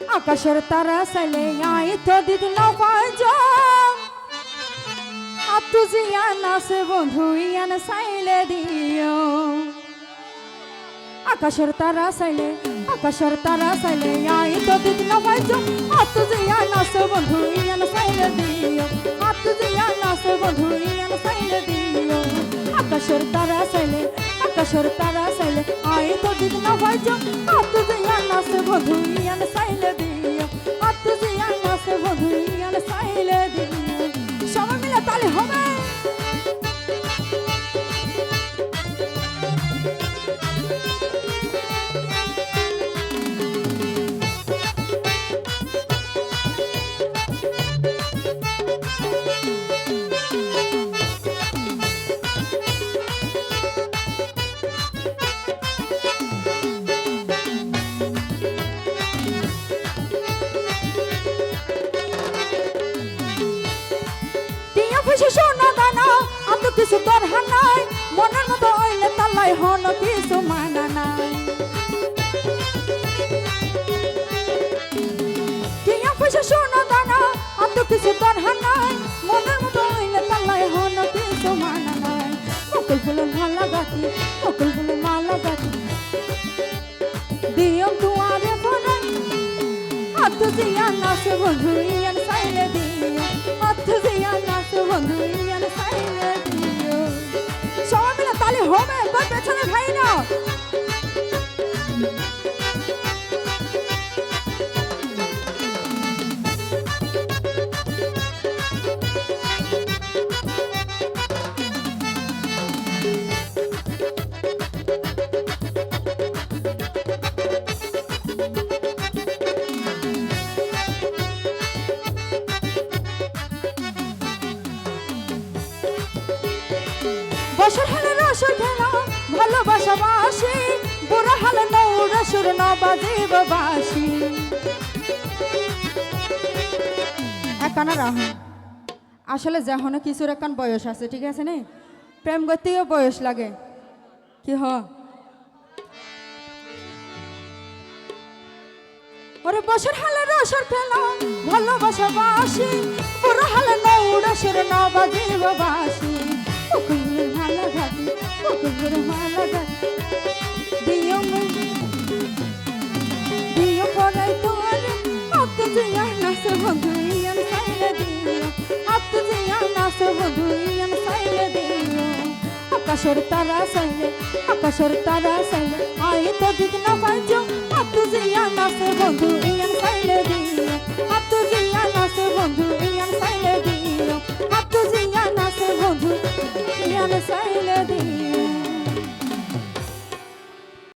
আকাশের তারা সাইলে আই তো দিদ না পাইজ আতু জিয়ান আছে বন্ধু, ইয়ান সাইলে দিও। আকাশের তারা সাইলে আকাশের তারা সাইলে আই তো দিদ না পাইজ আতু জিয়ান আছে বন্ধু, ইয়ান সাইলে দিও। আতু জিয়ান আছে বন্ধু, ইয়ান সাইলে দিও। আকাশের তারা সাইলে আকাশের তারা সাইলে আই তো দিদ না টিয়া ফুসে সোনা দানা অত কিছু দরকার নাই। মনের মতো হইলে তালাই হন, কিছু মানা নাই। টিয়া ফুসে সোনা দানা অত কিছু দরকার নাই। মনের মতো হইলে তালাই হন, কিছু মানা নাই। মকল ফুলের মালা গাছি মকল ফুলের মালা গাছি দিয়ম তুয়ারে ফোনাই হাত দিয়া নাচ বন্ধু, ইয়ান সাইলে দিও। তোর পেছনে ভাই না বছর হলে রসর খেলা। হলে সুর একানা আসলে যখন কিছুর একান বয়স আছে, ঠিক আছে নে? প্রেম করতেও বয়স লাগে। কি হ? ওরে বছর হালে রসর খেলা, ভালোবাসা বাসি, বুড়া হালে নৌরা সুর না বাজিব বাসি। পুকুরের মালা ঘাটি পুকুরের আকাশের তারা সাইলে আকাশের তারা সাইলে আই তো দিদ না পাইছো আত্ম জিয়া নাচ বন্ধু ইয়ান সাইলে দিও আত্ম জিয়া নাচ বন্ধু ইয়ান সাইলে দিও আত্ম জিয়া নাচ বন্ধু ইয়ান সাইলে